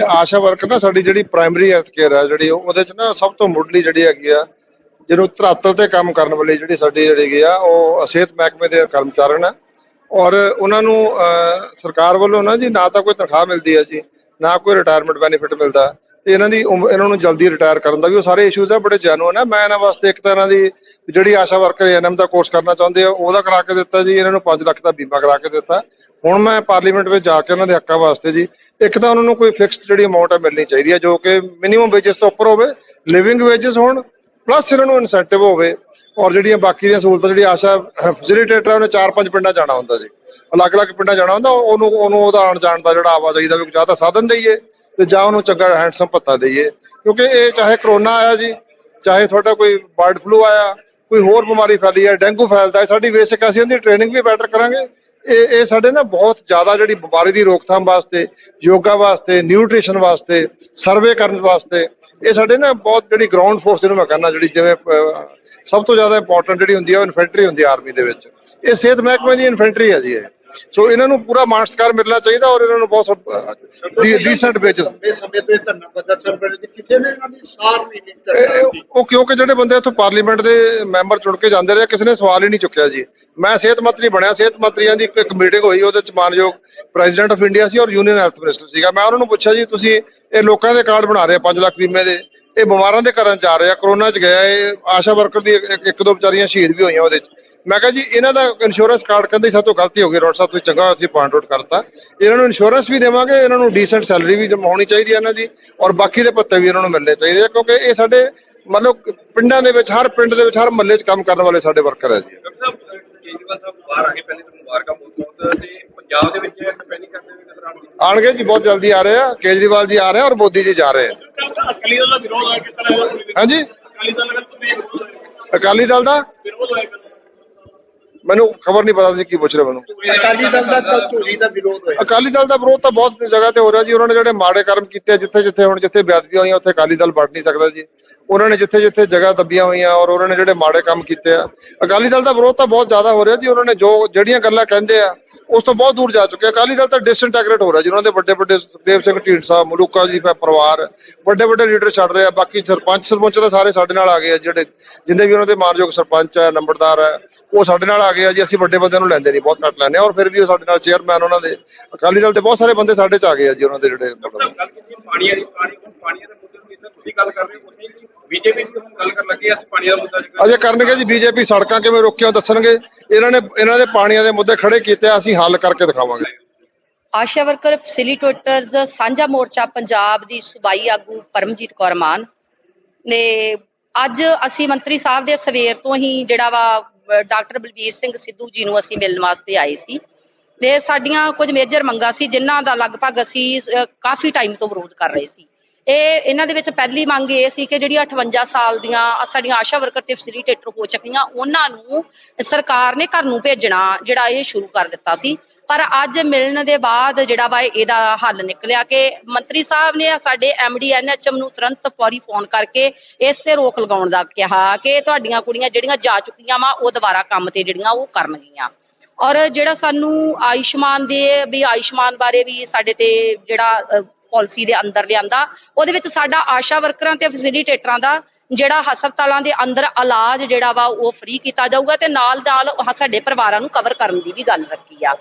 ਆਸ਼ਾ worker ਨਾ ਸਾਡੀ ਜਿਹੜੀ ਪ੍ਰਾਇਮਰੀ ਹੈਲਥ ਕੇਅਰ ਹੈ ਜਿਹੜੀ ਉਹਦੇ ਚ ਨਾ ਸਭ ਤੋਂ ਮੁੱਢਲੀ ਜਿਹੜੀ ਹੈਗੀ ਆ ਜਿਹਨੂੰ ਧਰਾਤਲ ਤੇ ਕੰਮ ਕਰਨ ਵਾਲੀ ਜਿਹੜੀ ਸਾਡੀ ਜਿਹੜੀ ਹੈਗੀ ਆ ਉਹ ਸਿਹਤ ਮਹਿਕਮੇ ਦੇ ਕਰਮਚਾਰੀ ਨੇ ਔਰ ਉਹਨਾਂ ਨੂੰ ਅਹ, ਸਰਕਾਰ ਵੱਲੋਂ ਨਾ ਜੀ ਨਾ ਤਾਂ ਕੋਈ ਤਨਖਾਹ ਮਿਲਦੀ ਹੈ ਜੀ ਨਾ ਕੋਈ ਰਿਟਾਇਰਮੈਂਟ ਬੈਨੀਫਿਟ ਮਿਲਦਾ। ਤੇ ਇਹਨਾਂ ਦੀ ਉਮ- ਇਹਨਾਂ ਨੂੰ ਜਲਦੀ ਰਿਟਾਇਰ ਕਰਨ ਦਾ ਵੀ ਉਹ ਸਾਰੇ ਇਸ਼ੂਜ਼ ਆ ਬੜੇ ਜੈਨੂਅਨ ਆ। ਮੈਂ ਇਹਨਾਂ ਵਾਸਤੇ ਇੱਕ ਤਾਂ ਇਹਨਾਂ ਦੀ ਜਿਹੜੀ ਆਸ਼ਾ ਵਰਕਰ ਐਨਐਮ ਦਾ ਕੋਰਸ ਕਰਨਾ ਚਾਹੁੰਦੇ ਆ, ਉਹਦਾ ਕਰਾ ਕੇ ਦਿੱਤਾ ਜੀ, ਇਹਨਾਂ ਨੂੰ 5 ਲੱਖ ਦਾ ਬੀਮਾ ਕਰਾ ਕੇ ਦਿੱਤਾ। ਹੁਣ ਮੈਂ ਪਾਰਲੀਮੈਂਟ ਵਿੱਚ ਜਾ ਕੇ ਉਹਨਾਂ ਦੇ ਹੱਕਾਂ ਵਾਸਤੇ ਜੀ, ਇੱਕ ਤਾਂ ਉਹਨਾਂ ਨੂੰ ਕੋਈ ਫਿਕਸਡ ਜਿਹੜੀ ਅਮਾਉਂਟ ਹੈ ਮਿਲਣੀ ਚਾਹੀਦੀ ਹੈ ਜੋ ਕਿ ਮਿਨੀਮਮ ਵੇਜਸ ਤੋਂ ਉੱਪਰ ਹੋਵੇ ਲਿਵਿੰਗ ਵੇਜਸ ਹੋਣ ਪਲੱਸ ਇਹਨਾਂ ਨੂੰ ਇਨਸੈਂਟਿਵ ਹੋਵੇ, ਔਰ ਜਿਹੜੀਆਂ ਬਾਕੀ ਦੀਆਂ ਸਹੂਲਤਾਂ, ਜਿਹੜੀ ਆਸ਼ਾ ਫੈਸਿਲਿਟੇਟਰ ਉਹਨੇ ਚਾਰ ਪੰਜ ਪਿੰਡਾਂ ਜਾਣਾ ਹੁੰਦਾ ਜੀ। ਅਲੱਗ-ਅਲੱਗ ਪਿੰਡਾਂ ਜਾਣਾ ਹੁੰਦਾ ਉਹਨੂੰ ਉਹਨੂੰ ਉਹਦਾ ਆਉਣ ਜਾਣ ਦਾ ਜਿਹੜਾ ਆਵਾਜਾਈ ਦਾ ਵੀ ਜਾਂ ਤਾਂ ਸਾਧਨ ਦਈਏ, ਤੇ ਜਾਂ ਉਹਨੂੰ ਚੰਗਾ ਹੈਂਡਸਮ ਪੱਤਾ ਦਈਏ। ਕਿਉਂਕਿ ਇਹ ਚਾਹੇ ਕਰੋਨਾ ਆਇਆ ਜੀ, ਚਾਹੇ ਤੁਹਾਡਾ ਕੋਈ ਬਰਡ ਫਲੂ ਆਇਆ ਕੋਈ ਹੋਰ ਬਿਮਾਰੀ ਫੈਲੀ ਹੈ, ਡੇਂਗੂ ਫੈਲਦਾ ਹੈ, ਸਾਡੀ ਬੇਸਿਕ ਅਸੀਂ ਉਹਦੀ ਟ੍ਰੇਨਿੰਗ ਵੀ ਬੈਟਰ ਕਰਾਂਗੇ। ਇਹ ਇਹ ਸਾਡੇ ਨਾ ਬਹੁਤ ਜ਼ਿਆਦਾ ਜਿਹੜੀ ਬਿਮਾਰੀ ਦੀ ਰੋਕਥਾਮ ਵਾਸਤੇ, ਯੋਗਾ ਵਾਸਤੇ ਨਿਊਟ੍ਰੀਸ਼ਨ ਵਾਸਤੇ ਸਰਵੇ ਕਰਨ ਵਾਸਤੇ, ਇਹ ਸਾਡੇ ਨਾ ਬਹੁਤ ਜਿਹੜੀ ਗਰਾਊਂਡ ਫੋਰਸ ਜਿਹਨੂੰ ਮੈਂ ਕਹਿੰਦਾ, ਜਿਹੜੀ ਜਿਵੇਂ ਸਭ ਤੋਂ ਜ਼ਿਆਦਾ ਇੰਪੋਰਟੈਂਟ ਜਿਹੜੀ ਹੁੰਦੀ ਹੈ ਉਹ ਇਨਫੈਂਟਰੀ ਹੁੰਦੀ ਹੈ ਆਰਮੀ ਦੇ ਵਿੱਚ। ਇਹ ਸਿਹਤ ਮਹਿਕਮੇ ਦੀ ਇਨਫੈਂਟਰੀ ਹੈ ਜੀ ਇਹ। ਸੋ ਇਹਨਾਂ ਨੂੰ ਪੂਰਾ ਮਾਣ ਸਤਿਕਾਰ ਮਿਲਣਾ ਚਾਹੀਦਾ ਔਰ ਇਹਨਾਂ ਨੂੰ ਬਹੁਤ ਡੀਸੈਂਟ ਲੰਬੇ ਸਮੇਂ ਤੇ ਧਰਨਾ ਪ੍ਰਦਰਸ਼ਨ ਕਰਨ ਦੀ ਕਿਸੇ ਨੇ ਇਹਨਾਂ ਦੀ ਸਾਰ ਨਹੀਂ ਇਹ- ਉਹ ਕਿਉਂਕਿ ਜਿਹੜੇ ਬੰਦੇ ਇੱਥੋਂ ਪਾਰਲੀਮੈਂਟ ਦੇ ਮੈਂਬਰ ਚੁਣ ਕੇ ਜਾਂਦੇ ਰਹੇ ਕਿਸੇ ਨੇ ਸਵਾਲ ਹੀ ਨਹੀਂ ਚੁੱਕਿਆ ਜੀ। ਮੈਂ ਸਿਹਤ ਮੰਤਰੀ ਬਣਿਆ ਸਿਹਤ ਮੰਤਰੀਆਂ ਦੀ ਇੱਕ ਮੀਟਿੰਗ ਹੋਈ ਉਹਦੇ ਚ ਮਾਨਯੋਗ ਪ੍ਰੈਜ਼ੀਡੈਂਟ ਆਫ ਇੰਡੀਆ ਸੀ ਔਰ ਯੂਨੀਅਨ ਹੈਲਥ ਮਿਨਿਸਟਰ ਸੀਗਾ। ਮੈਂ ਉਹਨਾਂ ਨੂੰ ਪੁੱਛਿਆ ਜੀ ਤੁਸੀਂ ਇਹ ਲੋਕਾਂ ਦੇ ਕਾਰਡ ਬਣਾ ਰਹੇ ਆ 5 ਲੱਖ ਬੀਮੇ ਦੇ। ਇਹ ਬਿਮਾਰਾਂ ਦੇ ਘਰਾਂ ਆ ਰਹੇ ਕਰੋਨਾ ਚ ਗਿਆ ਇਹ ਆਸ਼ਾ ਵਰਕਰ ਦੀ ਇੱਕ- ਦੋ ਵਿਚਾਰੀਆਂ ਸ਼ਹੀਦ ਵੀ ਹੋਈਆਂ ਉਹਦੇ ਚ। ਮੈਂ ਕਿਹਾ ਜੀ ਇਹਨਾਂ ਦਾ ਇੰਸ਼ੋਰੈਂਸ ਕਾਰਡ ਕਹਿੰਦੇ ਸਾਡੇ ਤੋਂ ਗਲਤੀ ਹੋ ਗਈ ਰੋਡ ਸਾਹਿਬ ਤੁਸੀਂ ਚੰਗਾ ਅਸੀਂ ਪੁਆਇੰਟ ਆਊਟ ਕਰਤਾ। ਇਹਨਾਂ ਨੂੰ ਇੰਸ਼ੋਰੈਂਸ ਵੀ ਦੇਵਾਂਗੇ ਇਹਨਾਂ ਨੂੰ ਡੀਸੈਂਟ ਸੈਲਰੀ ਵੀ ਹੋਣੀ ਚਾਹੀਦੀ ਹੈ ਇਹਨਾਂ ਦੀ ਔਰ ਬਾਕੀ ਦੇ ਭੱਤੇ ਵੀ ਇਹਨਾਂ ਨੂੰ ਮਿਲਣੇ ਚਾਹੀਦੇ ਆ ਕਿਉਂਕਿ ਇਹ ਸਾਡੇ ਮਤਲਬ ਪਿੰਡਾਂ ਦੇ ਵਿੱਚ ਹਰ ਪਿੰਡ ਦੇ ਵਿੱਚ ਹਰ ਮਹੱਲੇ 'ਚ ਕੰਮ ਕਰਨ ਵਾਲੇ ਸਾਡੇ ਵਰਕਰ ਹੈ ਜੀ। ਡਾਕਟਰ ਸਾਹਿਬ ਕੇਜਰੀਵਾਲ ਸਾਹਿਬ ਬਾਹਰ ਆ ਗਏ ਪਹਿਲੇ ਤਾਂ ਮੁਬਾਰਕਾਂ ਬਹੁਤ ਬਹੁਤ ਤੇ ਪੰਜਾਬ ਦੇ ਵਿੱਚ ਕੈਂਪੇਨਿੰਗ ਕਰਦੇ ਹੋਏ ਨਜ਼ਰ ਆਉਣਗੇ। ਆਣਗੇ ਜੀ ਬਹੁਤ ਜਲਦੀ ਆ ਰਹੇ ਆ ਕੇਜਰੀਵਾਲ ਜੀ ਆ ਰਹੇ ਆ ਔਰ ਮੋਦੀ ਜੀ ਜਾ ਰਹੇ ਆ। ਦਾ ਵਿਰੋਧ ਹੋਇਆ ਕਿਸ ਤਰ੍ਹਾਂ ਹਾਂਜੀ। ਅਕਾਲੀ ਦਲ ਦਾ? ਮੈਨੂੰ ਖਬਰ ਨਹੀਂ ਪਤਾ ਤੁਸੀਂ ਕੀ ਪੁੱਛ ਰਹੇ ਮੈਨੂੰ। ਅਕਾਲੀ ਦਲ ਦਾ ਧੂਰੀ ਦਾ ਵਿਰੋਧ ਹੋਇਆ। ਅਕਾਲੀ ਦਲ ਦਾ ਵਿਰੋਧ ਤਾਂ ਬਹੁਤ ਜਗ੍ਹਾ ਤੇ ਹੋ ਰਿਹਾ ਜੀ। ਉਹਨਾਂ ਨੇ ਜਿਹੜੇ ਮਾੜੇ ਕਰਮ ਕੀਤੇ ਆ, ਜਿੱਥੇ ਜਿੱਥੇ ਹੁਣ ਜਿੱਥੇ ਬੇਅਦਬੀਆਂ ਹੋਈਆਂ ਉੱਥੇ ਅਕਾਲੀ ਦਲ ਵੜ ਨਹੀਂ ਸਕਦਾ ਜੀ। ਉਹਨਾਂ ਨੇ ਜਿੱਥੇ ਜਿੱਥੇ ਜਗ੍ਹਾ ਦੱਬੀਆਂ ਹੋਈਆਂ ਔਰ ਉਹਨਾਂ ਨੇ ਜਿਹੜੇ ਮਾੜੇ ਕੰਮ ਕੀਤੇ ਆ। ਅਕਾਲੀ ਦਲ ਦਾ ਵਿਰੋਧ ਤਾਂ ਬਹੁਤ ਜ਼ਿਆਦਾ ਹੋ ਰਿਹਾ ਜੀ। ਉਹਨਾਂ ਨੇ ਜੋ ਜਿਹੜੀਆਂ ਗੱਲਾਂ ਕਹਿੰਦੇ ਆ ਉਸ ਤੋਂ ਬਹੁਤ ਦੂਰ ਜਾ ਚੁੱਕੇ ਆ। ਅਕਾਲੀ ਦਲ ਤਾਂ ਡਿਸਇੰਟੈਗਰੇਟ ਹੋ ਰਿਹਾ ਜੀ। ਉਹਨਾਂ ਦੇ ਵੱਡੇ ਵੱਡੇ ਸੁਖਦੇਵ ਸਿੰਘ ਢੀਂਡਸਾ ਮਲੂਕਾ ਜੀ ਦਾ ਪਰਿਵਾਰ ਵੱਡੇ ਵੱਡੇ ਲੀਡਰ ਛੱਡ ਰਹੇ ਆ। ਬਾਕੀ ਸਰਪੰਚ ਸਰਪੰਚ ਤਾਂ ਸਾਰੇ ਸਾਡੇ ਨਾਲ ਆ ਗਏ ਆ ਜਿਹੜੇ ਜਿੰਨੇ ਵੀ ਉਹਨਾਂ ਦੇ ਮਾਨਯੋਗ ਸਰਪੰਚ ਹੈ ਨੰਬਰਦਾਰ ਹੈ ਉਹ ਸਾਡੇ ਨਾਲ ਆ ਗਏ ਆ ਜੀ ਅਸੀਂ ਵੱਡੇ ਬੰਦਿਆਂ ਨੂੰ ਲੈਂਦੇ ਨਹੀਂ ਬਹੁਤ ਘੱਟ ਲੈਂਦੇ ਆ। ਔਰ ਫਿਰ ਵੀ ਉਹ ਸਾਡੇ ਨਾਲ ਚੇਅਰਮੈਨ ਉਹਨਾਂ ਦੇ ਅਕਾਲੀ ਦਲ ਦੇ ਬਹੁਤ ਸਾਰੇ ਬੰਦੇ ਸਾਡੇ ਚ ਆ ਗਏ ਆ ਜੀ ਉਹਨਾਂ ਦੇ ਜਿਹੜੇ ਸਾਹਿਬ ਗੱਲ ਕੀਤੀ ਪਾਣੀ ਦੀ ਪਾਣੀ ਦੇ ਮੁੱਦੇ ਨੂੰ ਜਿੱਦਾਂ ਤੁਸੀਂ ਗੱਲ ਕਰ ਰਹੇ ਹੋ ਬੀਜੇਪੀ ਵੀ ਹੁਣ ਗੱਲ ਕਰਨ ਲੱਗੀ ਅਸੀਂ ਪਾਣੀ ਦਾ ਮੁੱਦਾ ਅਜੇ ਕਰਨਗੇ ਜੀ ਬੀਜੇਪੀ ਸੜਕਾਂ ਕਿਵੇਂ ਰੋਕੀਆਂ ਦੱਸਣਗੇ। ਇਹਨਾਂ ਨੇ ਇਹਨਾਂ ਦੇ ਪਾਣੀਆਂ ਦੇ ਮੁੱਦੇ ਖੜੇ ਕੀਤੇ ਆ, ਅਸੀਂ ਹੱਲ ਕਰਕੇ ਦਿਖਾਵਾਂਗੇ। ਆਸ਼ਾ ਵਰਕਰ ਫੈਸਿਲੀਟੇਟਰਸ ਸਾਂਝਾ ਮੋਰਚਾ ਪੰਜਾਬ ਦੀ ਸੂਬਾਈ ਆਗੂ ਪਰਮਜੀਤ ਕੌਰ ਮਾਨ ਨੇ ਅੱਜ ਅਸੀਂ ਮੰਤਰੀ ਸਾਹਿਬ ਦੇ ਸਵੇਰ ਤੋਂ ਹੀ ਜਿਹੜਾ ਵਾ ਡਾਕਟਰ ਬਲਬੀਰ ਸਿੰਘ ਸਿੱਧੂ ਜੀ ਨੂੰ ਅਸੀਂ ਮਿਲਣ ਵਾਸਤੇ ਆਏ ਸੀ। ਤੇ ਸਾਡੀਆਂ ਕੁਝ ਮੇਜਰ ਮੰਗਾਂ ਸੀ, ਜਿਨ੍ਹਾਂ ਦਾ ਲਗਭਗ ਅਸੀਂ ਕਾਫੀ ਟਾਈਮ ਤੋਂ ਵਿਰੋਧ ਕਰ ਰਹੇ ਸੀ। ਇਹ, ਇਹਨਾਂ ਦੇ ਵਿੱਚ ਪਹਿਲੀ ਮੰਗ ਇਹ ਸੀ ਕਿ ਜਿਹੜੀਆਂ 58 ਸਾਲ ਦੀਆਂ ਸਾਡੀਆਂ ਆਸ਼ਾ ਵਰਕਰ ਤੇ ਫੈਸਿਲੀਟੇਟਰ ਹੋ ਚੁੱਕੀਆਂ ਉਹਨਾਂ ਨੂੰ ਸਰਕਾਰ ਨੇ ਘਰ ਨੂੰ ਭੇਜਣਾ, ਜਿਹੜਾ ਇਹ ਸ਼ੁਰੂ ਕਰ ਦਿੱਤਾ ਸੀ। ਪਰ ਅੱਜ ਮਿਲਣ ਦੇ ਬਾਅਦ ਜਿਹੜਾ ਵਾ ਇਹਦਾ ਹੱਲ ਨਿਕਲਿਆ ਕਿ ਮੰਤਰੀ ਸਾਹਿਬ ਨੇ ਸਾਡੇ ਐਮਡੀ ਐਨਐਚਐਮ ਨੂੰ ਤੁਰੰਤ ਫੌਰੀ ਫੋਨ ਕਰਕੇ ਇਸ ਤੇ ਰੋਕ ਲਗਾਉਣ ਦਾ ਕਿਹਾ ਕਿ ਤੁਹਾਡੀਆਂ ਕੁੜੀਆਂ ਜਿਹੜੀਆਂ ਜਾ ਚੁੱਕੀਆਂ ਵਾ ਉਹ ਦੁਬਾਰਾ ਕੰਮ ਤੇ ਜਿਹੜੀਆਂ ਉਹ ਕਰਨਗੀਆਂ। ਔਰ ਜਿਹੜਾ ਸਾਨੂੰ ਆਯੁਸ਼ਮਾਨ ਦੇ ਵੀ ਆਯੁਸ਼ਮਾਨ ਬਾਰੇ ਵੀ ਸਾਡੇ ਤੇ ਜਿਹੜਾ ਪਾਲਿਸੀ ਦੇ ਅੰਦਰ ਲਿਆਂਦਾ, ਉਹਦੇ ਵਿੱਚ ਸਾਡਾ ਆਸ਼ਾ ਵਰਕਰਾਂ ਤੇ ਫੈਸਿਲੀਟੇਟਰਾਂ ਦਾ ਜਿਹੜਾ ਹਸਪਤਾਲਾਂ ਦੇ ਅੰਦਰ ਇਲਾਜ ਜਿਹੜਾ ਵਾ ਉਹ ਫ੍ਰੀ ਕੀਤਾ ਜਾਊਗਾ ਤੇ ਨਾਲ ਨਾਲ ਸਾਡੇ ਪਰਿਵਾਰਾਂ ਨੂੰ ਕਵਰ ਕਰਨ ਦੀ ਵੀ ਗੱਲ ਰੱਖੀ ਆ।